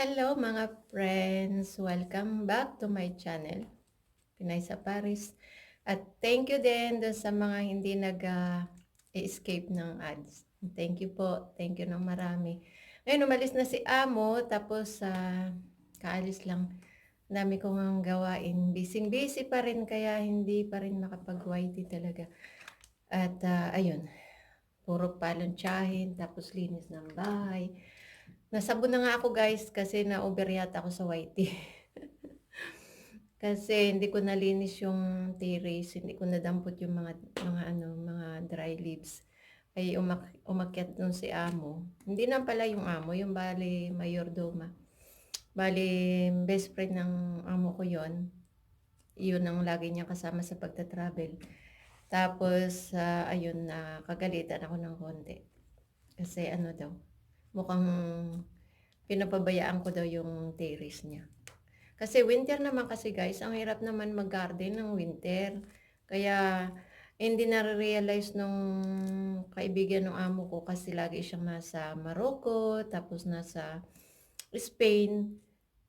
Hello mga friends! Welcome back to my channel, Pinay sa Paris. At thank you din sa mga hindi nag-escape ng ads. Thank you po. Thank you ng marami. Ngayon, umalis na si Amo, tapos uh, kaalis lang. Ang Dami ko nga gawain. Busy-busy pa rin, kaya hindi pa rin makapag-YT talaga. At ah, ayun, puro paluntsahin, tapos linis ng bahay. Nasabon na nga ako guys kasi na-over yata ako sa whitey. kasi hindi ko nalinis yung terrace, hindi ko nadampot yung mga mga ano, mga dry leaves. Ay umak umakyat dun si amo. Hindi na pala yung amo, yung bali mayordoma. Bali best friend ng amo ko yon. Yun ang lagi niya kasama sa pagta-travel. Tapos ah, ayun na kagalitan ako ng konti. Kasi ano daw, mukhang pinapabayaan ko daw yung terrace niya. Kasi winter naman kasi guys, ang hirap naman mag-garden ng winter. Kaya hindi na-realize nung kaibigan ng amo ko kasi lagi siyang nasa Morocco, tapos nasa Spain.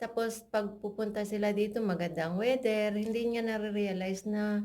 Tapos pag pupunta sila dito, magandang weather, hindi niya na-realize na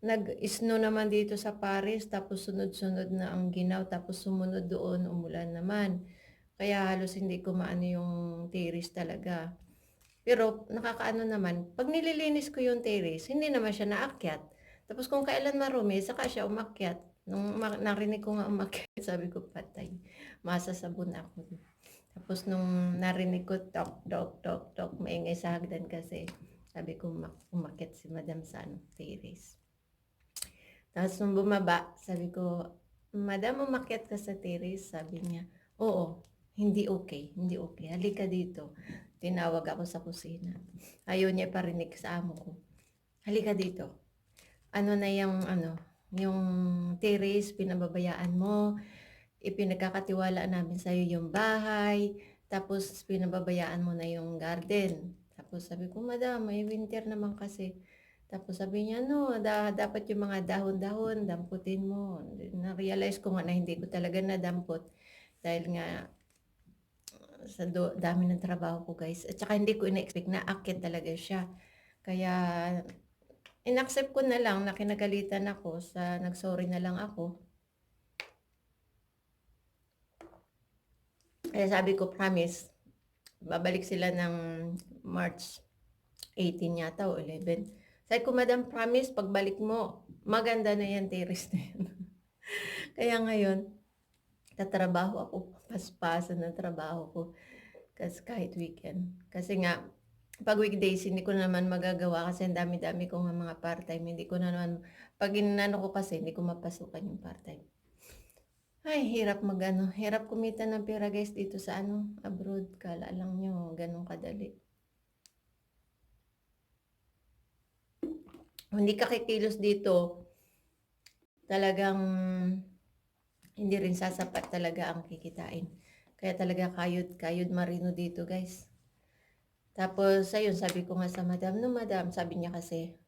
nag-snow naman dito sa Paris, tapos sunod-sunod na ang ginaw, tapos sumunod doon, umulan naman. Kaya halos hindi ko maano yung terrace talaga. Pero nakakaano naman, pag nililinis ko yung terrace, hindi naman siya naakyat. Tapos kung kailan marumi, saka siya umakyat. Nung narinig ko nga umakyat, sabi ko patay. Masasabon ako. Tapos nung narinig ko, tok, tok, tok, tok, maingay sa hagdan kasi. Sabi ko umak- umakyat si Madam sa ano. Tapos nung bumaba, sabi ko, Madam, umakyat ka sa terrace? Sabi niya, oo, hindi okay, hindi okay. Halika dito. Tinawag ako sa kusina. Ayaw niya parinig sa amo ko. Halika dito. Ano na yung, ano, yung terrace, pinababayaan mo, ipinagkakatiwala namin sa'yo yung bahay, tapos pinababayaan mo na yung garden. Tapos sabi ko, Madam, may winter naman kasi. Tapos sabi niya, no, da, dapat yung mga dahon-dahon, damputin mo. Na-realize ko nga na hindi ko talaga nadampot. Dahil nga, sa do, dami ng trabaho ko guys. At saka hindi ko ina-expect na akit talaga siya. Kaya, inaccept ko na lang na kinagalitan ako sa nagsorry na lang ako. Kaya sabi ko, promise, babalik sila ng March 18 yata o 11. Sabi ko, Madam, promise, pagbalik mo, maganda na yan, terrace na yan. Kaya ngayon, tatrabaho ako, paspasan ng trabaho ko. Kasi kahit weekend. Kasi nga, pag weekdays, hindi ko naman magagawa kasi ang dami-dami ko nga mga part-time. Hindi ko na naman, pag inano ko kasi, hindi ko mapasukan yung part-time. Ay, hirap magano, hirap kumita ng pera guys dito sa ano, abroad. Kala lang nyo, ganun kadali. Hindi ka kikilos dito, talagang hindi rin sasapat talaga ang kikitain. Kaya talaga kayod, kayod marino dito guys. Tapos, ayun, sabi ko nga sa madam, no madam, sabi niya kasi,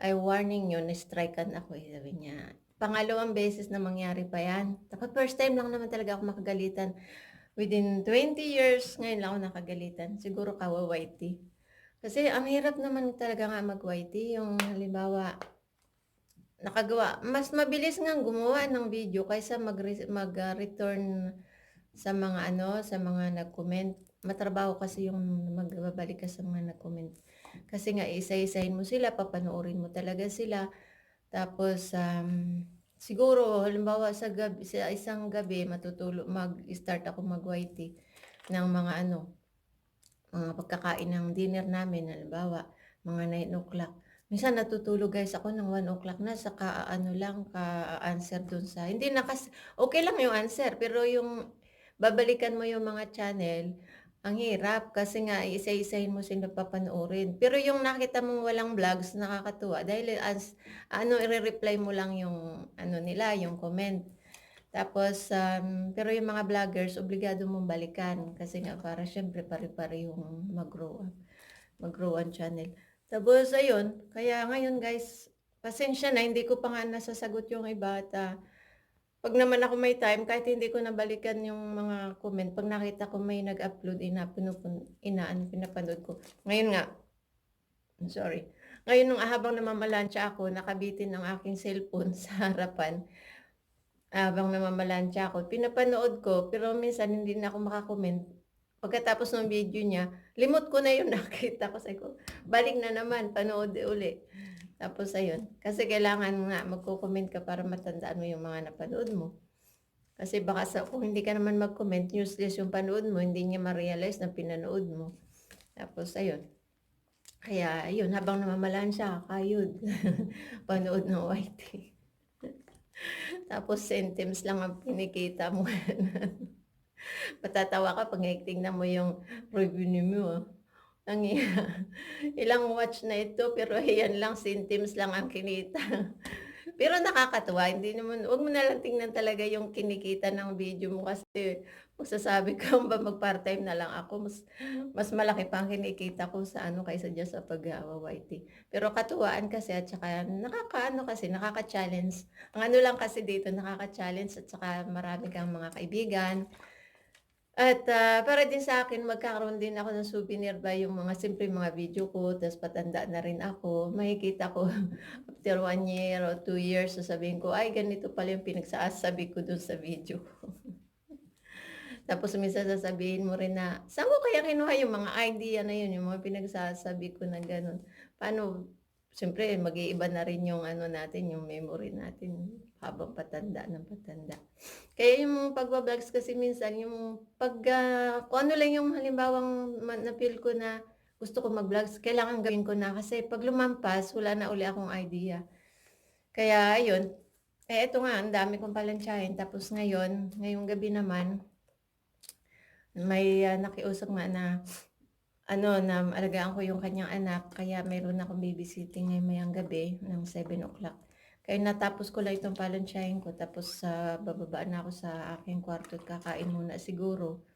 ay warning nyo, na-strikean ako eh, sabi niya. Pangalawang beses na mangyari pa yan. Tapos first time lang naman talaga ako makagalitan. Within 20 years, ngayon lang ako nakagalitan. Siguro kawawaiti. Kasi ang hirap naman talaga nga mag-YT. Yung halimbawa, nakagawa. Mas mabilis nga gumawa ng video kaysa mag-return mag, return sa mga ano, sa mga nag-comment. Matrabaho kasi yung magbabalik ka sa mga nag-comment. Kasi nga isa-isahin mo sila, papanoorin mo talaga sila. Tapos um, siguro halimbawa sa gabi sa isang gabi matutulog mag-start ako mag-YT ng mga ano mga pagkakain ng dinner namin halimbawa mga 9 o'clock. Minsan natutulog guys ako ng 1 o'clock na saka ano lang ka-answer dun sa hindi na kasi okay lang yung answer pero yung babalikan mo yung mga channel ang hirap kasi nga isa-isahin mo sila papanoorin. Pero yung nakita mong walang vlogs, nakakatuwa dahil as ano i-reply mo lang yung ano nila, yung comment. Tapos um, pero yung mga vloggers obligado mong balikan kasi nga para syempre pare-pare yung mag-grow up, mag-grow ang channel. Tapos ayun, kaya ngayon guys, pasensya na hindi ko pa nga nasasagot yung iba at uh, 'Pag naman ako may time kahit hindi ko nabalikan yung mga comment, 'pag nakita ko may nag-upload, ina pinupun inaano, pinapanood ko. Ngayon nga sorry, ngayon nung habang namamalansya ako, nakabitin ang aking cellphone sa harapan, habang namamalansya ako, pinapanood ko, pero minsan hindi na ako maka-comment. Pagkatapos ng video niya, limot ko na yung nakita ko, sabi ko, balik na naman, panood uli. Tapos ayun, kasi kailangan nga magko-comment ka para matandaan mo yung mga napanood mo. Kasi baka sa kung hindi ka naman mag-comment, useless yung panood mo, hindi niya ma-realize na pinanood mo. Tapos ayun. Kaya ayun, habang namamalansya, kayod. Panood ng YT. Tapos sentems lang ang kinikita mo. Matatawa ka pag tingnan mo yung revenue mo. ah. Ang ilang watch na ito pero ayan lang centimes lang ang kinita. pero nakakatuwa, hindi naman, wag mo na lang tingnan talaga yung kinikita ng video mo kasi magsasabi ka ba mag part-time na lang ako, mas, mas malaki pa ang kinikita ko sa ano kaysa dyan sa pag-YT. Pero katuwaan kasi at saka nakakaano kasi, nakaka-challenge. Ang ano lang kasi dito, nakaka-challenge at saka marami kang mga kaibigan. At ah, para din sa akin, magkakaroon din ako ng souvenir ba yung mga simple mga video ko, tapos patanda na rin ako. Makikita ko after one year or two years, sasabihin ko, ay ganito pala yung pinagsasabi ko dun sa video ko. Tapos minsan sasabihin mo rin na, saan mo kaya kinuha yung mga idea na yun, yung mga pinagsasabi ko na ganun. Paano, siyempre mag-iiba na rin yung ano natin, yung memory natin habang patanda ng patanda. Kaya yung pagbablog kasi minsan, yung pag, ah, kung ano lang yung halimbawang na-feel ko na gusto ko mag-vlogs, kailangan gawin ko na kasi pag lumampas, wala na uli akong idea. Kaya ayun, eh eto nga, ang dami kong palansyahin. Tapos ngayon, ngayong gabi naman, may ah, nakiusap nga na ano, na alagaan ko yung kanyang anak, kaya mayroon akong babysitting ngayong mayang gabi ng 7 o'clock. Kaya natapos ko lang itong palansyahin ko, tapos sa bababa na ako sa aking kwarto at kakain muna siguro.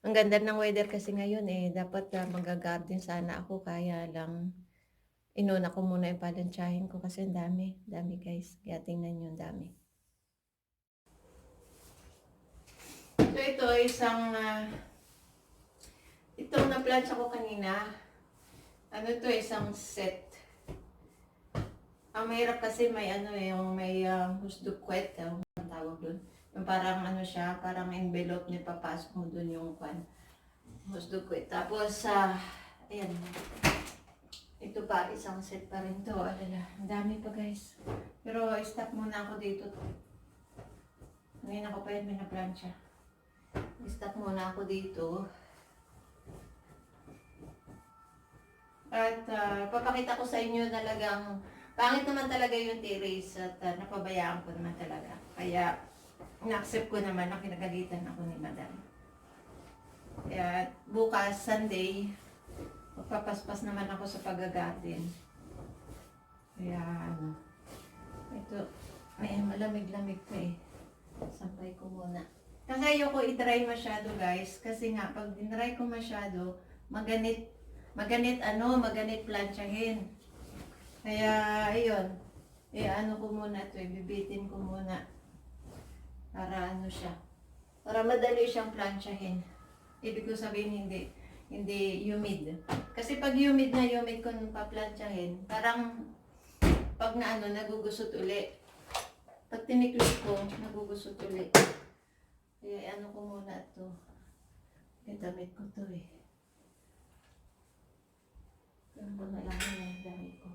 Ang ganda ng weather kasi ngayon eh, dapat uh, mag-garden sana ako, kaya lang inuna ko muna yung palansyahin ko kasi ang dami, dami guys. Kaya tingnan nyo, dami. So ito, isang, ah, itong na-plancha ko kanina, ano to, isang set. Ang mahirap kasi may ano eh, yung may uh, husdukwet, uh, ang tawag doon. Yung parang ano siya, parang envelope na papasok mo doon yung kwan. Husdukwet. Tapos, sa ayan. Ito pa, isang set pa rin to. Alala, ang dami pa guys. Pero stop muna ako dito. Ngayon ako pa yun, may na-plancha. Stop muna ako dito. At ah, papakita ko sa inyo talagang pangit naman talaga yung terrace at ah, napabayaan ko naman talaga. Kaya na-accept ko naman na kinagalitan ako ni madam. Kaya bukas, Sunday, magpapaspas naman ako sa pag-garden. Kaya ano, ito, may malamig-lamig pa eh. Sampay ko muna. Kasi ayoko i-dry masyado guys. Kasi nga, pag dinry ko masyado, maganit, maganit ano, maganit planchahin. Kaya, ayun. Eh, ano ko muna ito, ibibitin ko muna. Para ano siya. Para madali siyang planchahin. Ibig ko sabihin, hindi, hindi humid. Kasi pag humid na humid ko nung paplantsahin, parang pag na ano, nagugusot uli. Pag tiniklik ko, nagugusot uli. Kaya ano ko muna ito. Damit ko to eh. Ko na lang yung damit ko.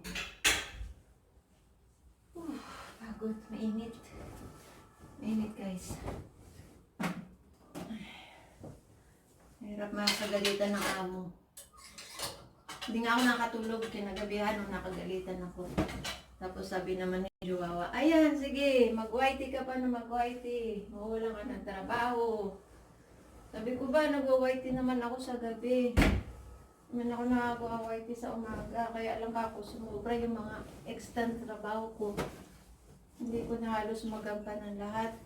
Uh, pagod, mainit. Mainit guys. Hirap makagalitan ng amo. Hindi nga ako nakatulog, kinagabihan nung nakagalitan ako. Tapos sabi naman ni Jowawa, ayan, sige, mag-YT ka pa na mag-YT. Mawalan ka ng trabaho. Sabi ko ba, nag-YT naman ako sa gabi. Naman ako nakagawa-YT sa umaga. Kaya ka ako, sumubra yung mga extant trabaho ko. Hindi ko na halos magampanan lahat.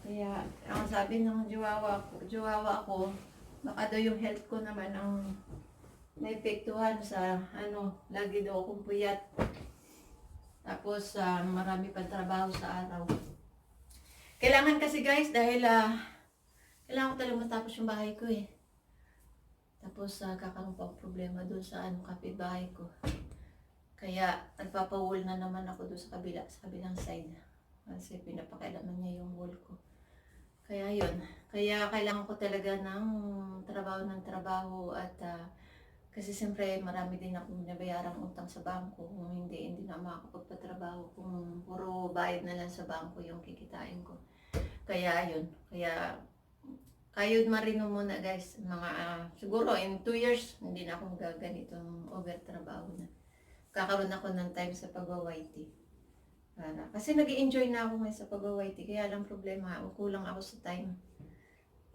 Kaya, ang sabi ng Jowawa ko, Jowawa ko, baka daw yung health ko naman ang naepektuhan sa ano, lagi daw akong puyat. Tapos, ah, marami pang trabaho sa araw. Kailangan kasi guys, dahil ah, kailangan ko talaga matapos yung bahay ko eh. Tapos uh, kakaroon pa problema doon sa ano, kapitbahay ko. Kaya nagpapawall na naman ako doon sa kabila, sa kabilang side. Kasi pinapakailaman niya yung wall ko. Kaya yun. Kaya kailangan ko talaga ng trabaho ng trabaho at ah, kasi siyempre marami din akong binabayarang utang sa bangko. Kung hindi, hindi na makakapagpatrabaho. Kung puro bayad na lang sa bangko yung kikitain ko. Kaya yun. Kaya kayod marino muna guys. Mga ah, siguro in 2 years hindi na ako gaganitong overtrabaho na. Kakaroon ako ng time sa pag-YT. Para, kasi nag enjoy na ako ngayon sa pag-YT. Kaya lang problema, kulang ako sa time.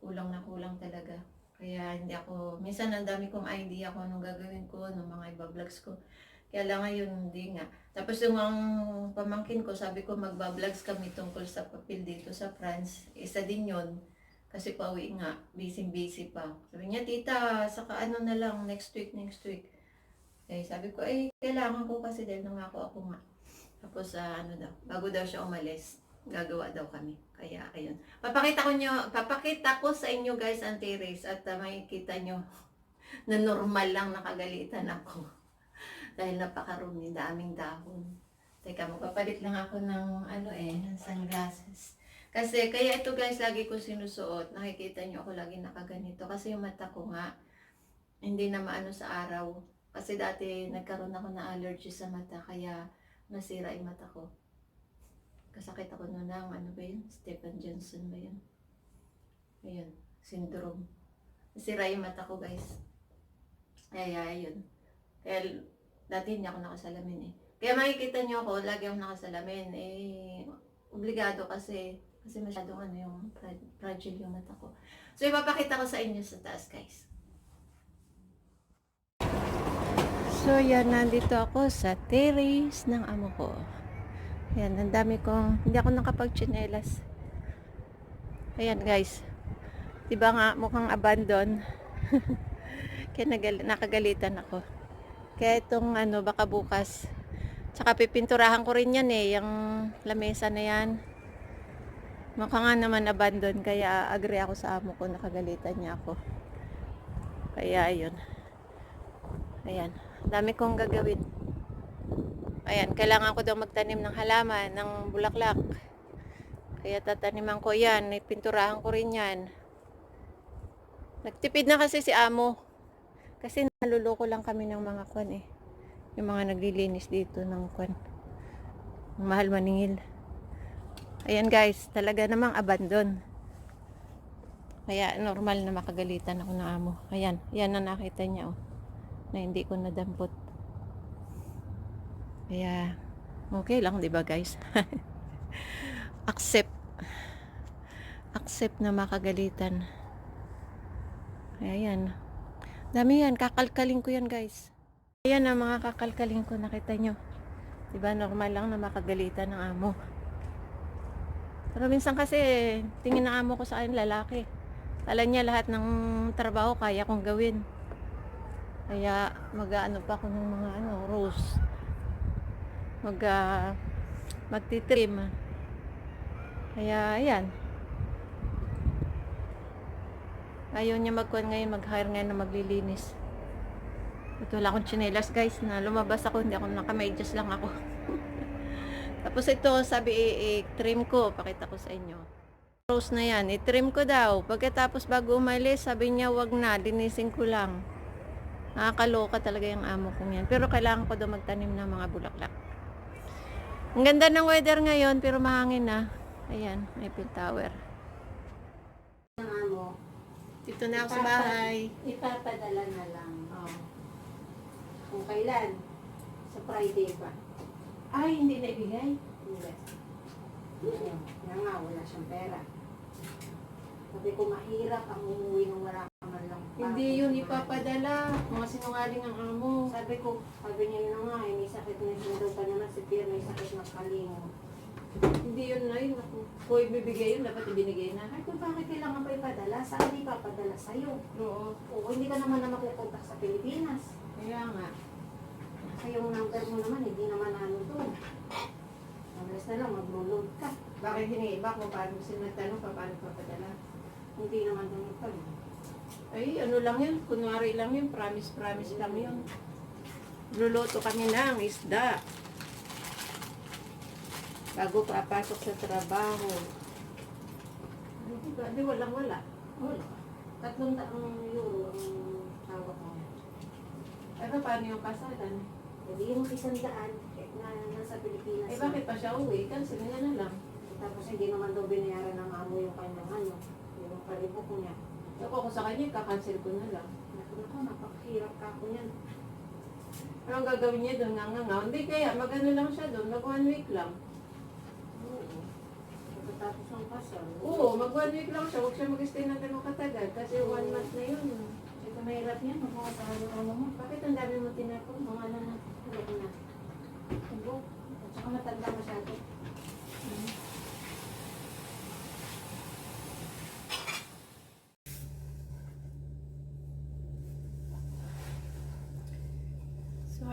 Kulang na kulang talaga. Kaya hindi ako, minsan ang dami kong idea kung anong gagawin ko, ng mga iba-vlogs ko. Kaya lang ngayon, hindi nga. Tapos yung ang pamangkin ko, sabi ko magba-vlogs kami tungkol sa papel dito sa France. Isa din yon Kasi pauwi nga, busy-busy pa. Sabi niya, tita, saka ano na lang, next week, next week. Eh, sabi ko, eh, kailangan ko kasi dahil nangako ako nga. Tapos, ah, ano daw, bago daw siya umalis, gagawa daw kami. Kaya, ayun. Papakita ko nyo, papakita ko sa inyo guys ang terrace at uh, makikita nyo na normal lang nakagalitan ako. Dahil napakarumi, daming dahon. Teka, magpapalit lang ako ng ano eh, ng sunglasses. Kasi, kaya ito guys, lagi ko sinusuot. Nakikita nyo ako lagi nakaganito. Kasi yung mata ko nga, hindi na maano sa araw. Kasi dati nagkaroon ako ng allergy sa mata, kaya nasira yung mata ko. Kasakit ako noon ng ano ba yun? Stephen Johnson ba yun? Ayun, syndrome. Nasira yung mata ko guys. Kaya ayun. Kaya dati hindi ako nakasalamin eh. Kaya makikita nyo ako, lagi ako nakasalamin. Eh, obligado kasi kasi masyadong ano yung fra- fragile yung mata ko. So, ipapakita ko sa inyo sa taas, guys. So, yan, nandito ako sa terrace ng amo ko. Ayan, ang dami kong, hindi ako nakapag-chinelas. Ayan, guys. Diba nga, mukhang abandon. Kaya nagal- nakagalitan ako. Kaya itong ano, baka bukas. Tsaka pipinturahan ko rin yan eh, yung lamesa na yan. Mukha nga naman abandon, kaya agree ako sa amo ko, nakagalitan niya ako. Kaya ayun. Ayan, dami kong gagawin. Ayan, kailangan ko daw magtanim ng halaman, ng bulaklak. Kaya tataniman ko yan, pinturahan ko rin yan. Nagtipid na kasi si amo. Kasi naluloko lang kami ng mga kwan eh. Yung mga naglilinis dito ng kwan. Mahal maningil. Ayan guys, talaga namang abandon. Kaya normal na makagalitan ako ng amo. Ayan, yan na nakita niya oh. Na hindi ko nadampot. Kaya, okay lang, di ba guys? Accept. Accept na makagalitan. Kaya yan. Dami yan, kakalkalin ko yan guys. Ayan ang mga kakalkalin ko, nakita nyo. Diba, normal lang na makagalitan ng amo. Pero minsan kasi, tingin ng amo ko sa akin lalaki. Alam niya lahat ng trabaho kaya kong gawin. Kaya mag-ano pa ako ng mga ano, rose. Mag uh, magtitrim. Kaya ayan. Ayaw niya magkuhan ngayon, mag-hire ngayon na maglilinis. At wala akong chinelas guys na lumabas ako, hindi ako nakamedyas lang ako. Tapos ito, sabi i-trim ko, pakita ko sa inyo. Rose na yan, i-trim ko daw. Pagkatapos bago umalis, sabi niya wag na, linisin ko lang. Nakakaloka talaga yung amo kong yan. Pero kailangan ko daw magtanim ng mga bulaklak. Ang ganda ng weather ngayon, pero mahangin na. Ayan, Eiffel Tower. ng amo, Dito na ako sa bahay. ipapadala na lang. Oh. Kung kailan? Sa Friday pa. Ay, hindi na ibigay. Hindi. Ayun, yan nga, wala siyang pera. Sabi ko, mahirap ang umuwi nung wala ka man lang. Hindi yun ipapadala. Mga sinungaling ang amo. Sabi ko, sabi niya yun na nga, eh, may sakit na yun daw pa naman si Pierre, may sakit na kalingo. Hindi yun na yun. Kung ibibigay yun, dapat ibinigay na. Ay, kung bakit kailangan pa ipadala? Saan di papadala sa'yo? Oo. Oo, hindi ka naman na makukontak sa Pilipinas. Kaya nga. Kasi yung number mo naman, hindi naman ano doon. Mabilis na lang, maglo-load ka. Bakit hiniiba kung paano sinagtanong pa paano papadala? Hindi naman doon ito. Ay, ano lang yun, kunwari lang yun, promise-promise lang yun. Luluto kami ng isda. Bago papasok sa trabaho. Ay, di ba? Di walang wala. Wala. Tatlong taong euro ang tawag ko. Pero paano yung kasalan? Hindi yung isang daan eh, na nasa Pilipinas. Ay, bakit pa siya uwi? Cancel nga na lang. Tapos hindi naman daw binayaran ng amo yung kanyang ano, yung palibok niya. So, kung sa kanya, kakancel ko na lang. Naku naku, napakahirap ka ako niyan. Anong gagawin niya doon? Nga nga nga. Hindi kaya, mag-ano lang siya doon. Mag one week lang. Oo. Pagkatapos ng kasal. Oo, mag one week lang siya. Huwag siya mag-stay ng ganun katagal. Kasi one month na yun. Ito mahirap magkakasal yung ano mo. Bakit ang dami mo tinapon? Mga na, So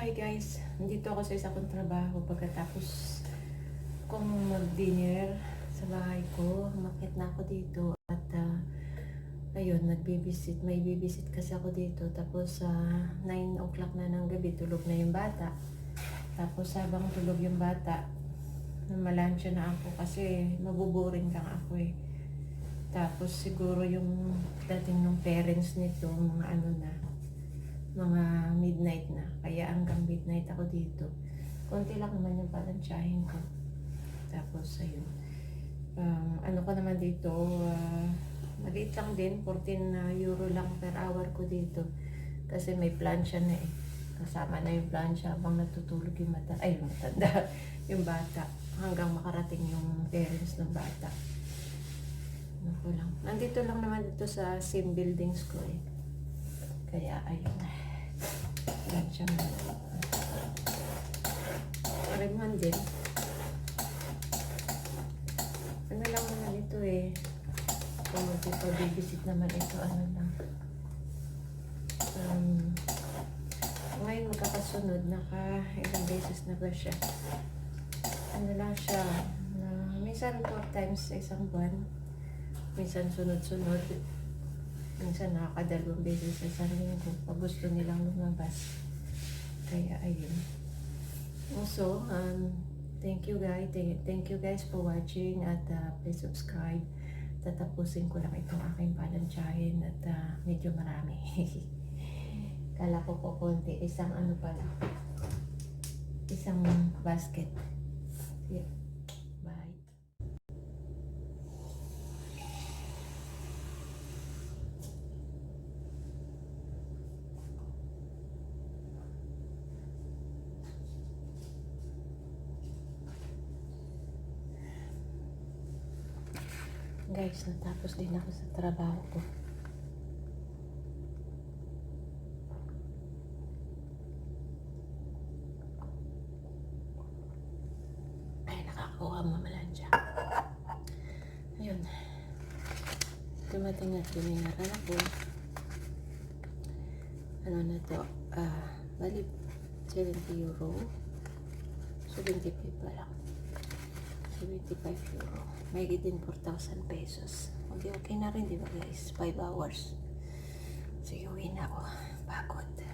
hi guys, nandito ako sa isa kong trabaho pagkatapos kong mag-dinner sa bahay ko, umakyat na ako dito ayun, nagbibisit, may bibisit kasi ako dito tapos sa 9 o'clock na ng gabi tulog na yung bata tapos habang tulog yung bata malansya na ako kasi mabuboring lang ako eh tapos siguro yung dating ng parents nito mga ano na mga midnight na. Kaya hanggang midnight ako dito. Konti lang naman yung palansyahin ko. Tapos, ayun. Um, ano ko naman dito, uh, maliit lang din, 14 na euro lang per hour ko dito. Kasi may plansya na eh. Kasama na yung plansya habang natutulog yung mata, ay yung matanda, yung bata. Hanggang makarating yung parents ng bata. Ko lang. Nandito lang naman dito sa same buildings ko eh. Kaya ayun. Yan siya nga. Pareman din. Ano lang naman ito eh. Kung magpapabibisit naman ito, ano lang. Um, ngayon magkakasunod, naka ilang beses na ba siya. Ano lang siya, na minsan four times sa isang buwan. Minsan sunod-sunod minsan nakakadalawang beses sa isang linggo pag gusto nilang lumabas. Kaya ayun. Also, um, thank you guys. Thank, thank you guys for watching at uh, please subscribe. Tatapusin ko lang itong aking palansyahin at uh, medyo marami. Kala ko po konti. Isang ano pala. Isang basket. Yeah. Guys, natapos din ako sa trabaho ko. Ay, nakakakuha mamalansya. Ayun. Dumating at binayaran ako. Ano na to? Ah, bali 70 euro. 75 pa lang. 75 euro. May din 4,000 pesos. Okay, okay na rin, di ba guys? 5 hours. Sige, uwi na ako. Pagod.